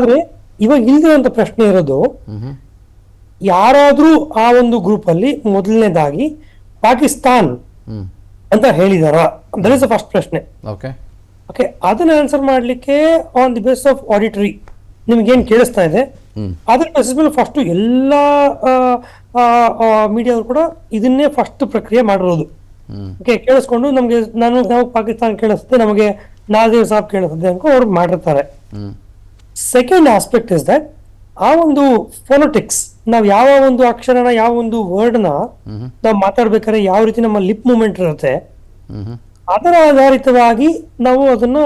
ಆದ್ರೆ ಇವಾಗ ಇಲ್ದಿರೋಂಥ ಪ್ರಶ್ನೆ ಇರೋದು ಯಾರಾದ್ರೂ ಆ ಒಂದು ಗ್ರೂಪ್ ಅಲ್ಲಿ ಮೊದಲನೇದಾಗಿ ಪಾಕಿಸ್ತಾನ್ ಅಂತ ಹೇಳಿದಾರ? ದಟ್ ಇಸ್ ಫಸ್ಟ್ ಪ್ರಶ್ನೆ. ಓಕೆ ಅದನ್ನ ಆನ್ಸರ್ ಮಾಡ್ಲಿಕ್ಕೆ on the base of auditory ನಿಮ್ಗೆ ಏನ್ ಕೇಳಿಸ್ತಾ ಇದೆ. ಅದ್ರ ಬೇಸಿಸ್ ಮೇಲೆ ಫಸ್ಟ್ ಎಲ್ಲಾ ಮೀಡಿಯಾ ಕೂಡ ಇದನ್ನೇ ಫಸ್ಟ್ ಪ್ರಕ್ರಿಯೆ ಮಾಡಿರೋದು. ಓಕೆ ಕೇಳಿಸ್ಕೊಂಡು ನಮಗೆ ನಾನು ನಾವು ಪಾಕಿಸ್ತಾನ ಕೇಳಿಸುತ್ತೆ ನಮಗೆ ನಾಜೀರ್ ಸಾಬ್ ಕೇಳಿಸುತ್ತೆ ಅಂತ ಅವ್ರು ಮಾಡಿರ್ತಾರೆ. ಸೆಕೆಂಡ್ ಆಸ್ಪೆಕ್ಟ್ ಇಸ್ ದಟ್ ಆ ಒಂದು ಫೋನೋಟಿಕ್ಸ್ ನಾವು ಯಾವ ಒಂದು ಅಕ್ಷರನ ಯಾವ ಒಂದು ವರ್ಡ್ನ ನಾವು ಮಾತಾಡ್ಬೇಕಾದ್ರೆ ಯಾವ ರೀತಿ ನಮ್ಮ ಲಿಪ್ ಮೂಮೆಂಟ್ ಇರುತ್ತೆ ಅದರ ಆಧಾರಿತವಾಗಿ ನಾವು ಅದನ್ನ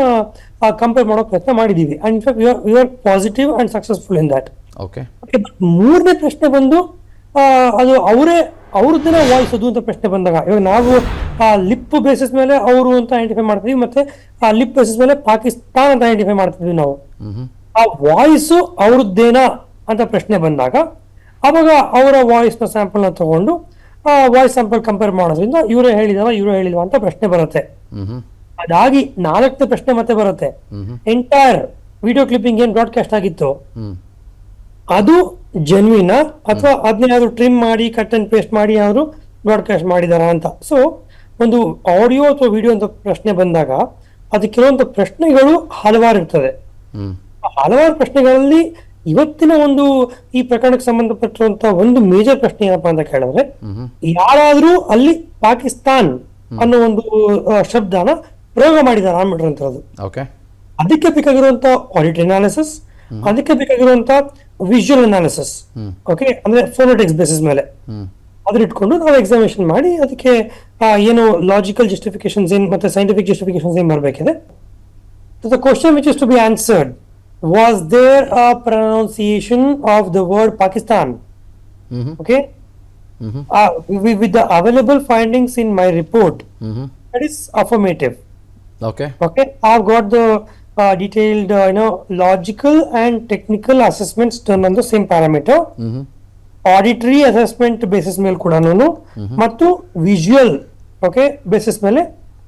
ಕಂಪೇರ್ ಮಾಡೋ ಪ್ರಯತ್ನ ಮಾಡಿದೀವಿ. And in fact you are positive and successful in that okay ಮೂರನೇ ಪ್ರಶ್ನೆ ಬಂದು ಅದು ಅವರೇ ಅವ್ರದ್ದನ್ನ ವಾಯ್ಸ್ ಅದು ಅಂತ ಪ್ರಶ್ನೆ ಬಂದಾಗ ಇವಾಗ ನಾವು ಆ ಲಿಪ್ ಬೇಸಿಸ್ ಮೇಲೆ ಅವರು ಅಂತ ಐಡೆಂಟಿಫೈ ಮಾಡ್ತೀವಿ ಮತ್ತೆ ಆ ಲಿಪ್ ಬೇಸಿಸ್ ಮೇಲೆ ಪಾಕಿಸ್ತಾನ್ ಅಂತ ಐಡೆಂಟಿಫೈ ಮಾಡ್ತಿದ್ವಿ ನಾವು. ಆ ವಾಯ್ಸ್ ಅವ್ರದ್ದೇನಾ ಅಂತ ಪ್ರಶ್ನೆ ಬಂದಾಗ ಅವಾಗ ಅವರ ವಾಯ್ಸ್ನ ಸ್ಯಾಂಪಲ್ನ ತಗೊಂಡು ಆ ವಾಯ್ಸ್ ಸ್ಯಾಂಪಲ್ ಕಂಪೇರ್ ಮಾಡೋದ್ರಿಂದ ಇವರೇ ಹೇಳಿದವ ಇವರೇ ಹೇಳಿದವ ಅಂತ ಪ್ರಶ್ನೆ ಬರುತ್ತೆ. ಅದಾಗಿ ನಾಲ್ಕನೇ ಪ್ರಶ್ನೆ ಮತ್ತೆ ಬರುತ್ತೆ. ಎಂಟೈರ್ ವಿಡಿಯೋ ಕ್ಲಿಪ್ಪಿಂಗ್ ಏನ್ ಬ್ರಾಡ್ಕಾಸ್ಟ್ ಆಗಿತ್ತು ಅದು ಜೆನ್ವಿನ ಅಥವಾ ಅದನ್ನೇನಾದ್ರು ಟ್ರಿಮ್ ಮಾಡಿ ಕಟ್ ಅಂಡ್ ಪೇಸ್ಟ್ ಮಾಡಿ ಯಾರು ಬ್ರಾಡ್ಕಾಸ್ಟ್ ಮಾಡಿದಾರ ಅಂತ. ಸೊ ಒಂದು ಆಡಿಯೋ ಅಥವಾ ವಿಡಿಯೋ ಅಂತ ಪ್ರಶ್ನೆ ಬಂದಾಗ ಅದಕ್ಕಿರುವಂತ ಪ್ರಶ್ನೆಗಳು ಹಲವಾರು ಇರ್ತದೆ ಹಲವಾರು ಪ್ರಶ್ನೆಗಳಲ್ಲಿ ಇವತ್ತಿನ ಒಂದು ಈ ಪ್ರಕರಣಕ್ಕೆ ಸಂಬಂಧಪಟ್ಟಿರುವಂತಹ ಒಂದು ಮೇಜರ್ ಪ್ರಶ್ನೆ ಏನಪ್ಪಾ ಅಂತ ಕೇಳಿದ್ರೆ ಯಾರಾದರೂ ಅಲ್ಲಿ ಪಾಕಿಸ್ತಾನ್ ಅನ್ನೋ ಒಂದು ಶಬ್ದನ ಪ್ರಯೋಗ ಮಾಡಿದ್ದಾರೆ ಅಂದ್ಬಿಟ್ಟಿರೋದು ಓಕೆ ಅದಕ್ಕೆ ಬೇಕಾಗಿರುವಂತ ಆಡಿಟ್ ಅನಾಲಿಸಿಸ್ ಅದಕ್ಕೆ ಬೇಕಾಗಿರುವಂತ ವಿಜುವಲ್ ಅನಾಲಿಸಿಸ್ ಓಕೆ ಅಂದ್ರೆ ಫೋನೋಟಿಕ್ಸ್ ಬೇಸಿಸ್ ಮೇಲೆ. ಅದ್ರ ಇಟ್ಕೊಂಡು ನಾವು ಎಕ್ಸಾಮಿನೇಷನ್ ಮಾಡಿ ಅದಕ್ಕೆ ಏನು ಲಾಜಿಕಲ್ ಜಸ್ಟಿಫಿಕೇಶನ್ಸ್ ಏನ್ ಮತ್ತೆ ಸೈಂಟಿಫಿಕ್ ಜಸ್ಟಿಫಿಕೇಶನ್ಸ್ ಏನ್ ಬರಬೇಕಿದೆ? The question which is to be answered was there a pronunciation of the word Pakistan hmm hmm okay hmm with the available findings in my report hmm hmm that is affirmative okay Okay, I've got the uh, detailed, uh, you know, logical and technical assessments done on the same parameter. ಹ್ಞೂ Auditory assessment basis ಮೇಲೆ ಕೂಡ ಮತ್ತು visual okay basis ಮೇಲೆ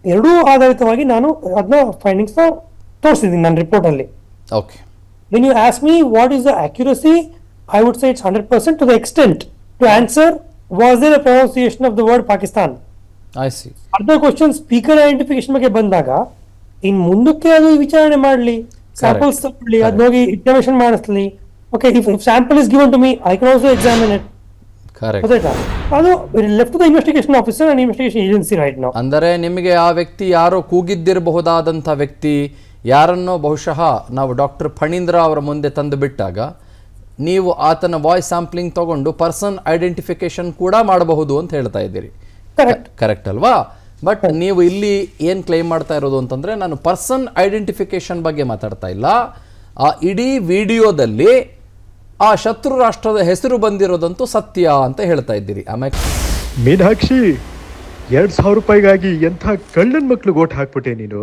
ಎರಡೂ ಆಧಾರಿತವಾಗಿ ನಾನು ಅದನ್ನ findings ತೋರಿಸಿದ್ದೀನಿ ನನ್ನ ರಿಪೋರ್ಟ್ ಅಲ್ಲಿ. Okay when you ask me what is the accuracy I would say it's hundred percent to the extent to answer was there a pronunciation of the word Pakistan I see ಅರ್ಧ question speaker identification ಬಗ್ಗೆ ಬಂದಾಗ ಇನ್ ಮುಂದಕ್ಕೆ ಅದು ವಿಚಾರಣೆ ಮಾಡಲಿ samples ತಗೊಳ್ಳಿ ಅದ್ ಹೋಗಿ examination ಮಾಡಿಸ್ಲಿ okay if sample is given to me I can also examine it correct ಗೊತ್ತಾಯ್ತಾ ಅದು left the investigation officer and investigation agency right ನಾವು ಅಂದರೆ ನಿಮಗೆ ಆ ವ್ಯಕ್ತಿ ಯಾರೋ ಕೂಗಿದ್ದಿರಬಹುದಾದಂಥ ವ್ಯಕ್ತಿ ಯಾರನ್ನೋ ಬಹುಶಃ ನಾವು ಡಾಕ್ಟರ್ ಫಣೀಂದ್ರ ಅವರ ಮುಂದೆ ತಂದು ಬಿಟ್ಟಾಗ ನೀವು ಆತನ ವಾಯ್ಸ್ ಸ್ಯಾಂಪ್ಲಿಂಗ್ ತಗೊಂಡು ಪರ್ಸನ್ ಐಡೆಂಟಿಫಿಕೇಶನ್ ಕೂಡ ಮಾಡಬಹುದು ಅಂತ ಹೇಳ್ತಾ ಇದ್ದೀರಿ. ಕರೆಕ್ಟ್ ಕರೆಕ್ಟ್ ಅಲ್ವಾ? ಬಟ್ ನೀವು ಇಲ್ಲಿ ಏನು ಕ್ಲೈಮ್ ಮಾಡ್ತಾ ಇರೋದು ಅಂತಂದರೆ ನಾನು ಪರ್ಸನ್ ಐಡೆಂಟಿಫಿಕೇಶನ್ ಬಗ್ಗೆ ಮಾತಾಡ್ತಾ ಇಲ್ಲ. ಆ ಇಡೀ ವಿಡಿಯೋದಲ್ಲಿ ಆ ಶತ್ರು ರಾಷ್ಟ್ರದ ಹೆಸರು ಬಂದಿರೋದಂತೂ ಸತ್ಯ ಅಂತ ಹೇಳ್ತಾ ಇದ್ದೀರಿ. ಆಮೇಲೆ ಮೀನಾಕ್ಷಿ ಎರಡು ಸಾವಿರ ರೂಪಾಯಿಗಾಗಿ ಎಂಥ ಕಳ್ಳನ ಮಕ್ಳು ಓಟ್ ಹಾಕ್ಬಿಟ್ಟೆ ನೀನು?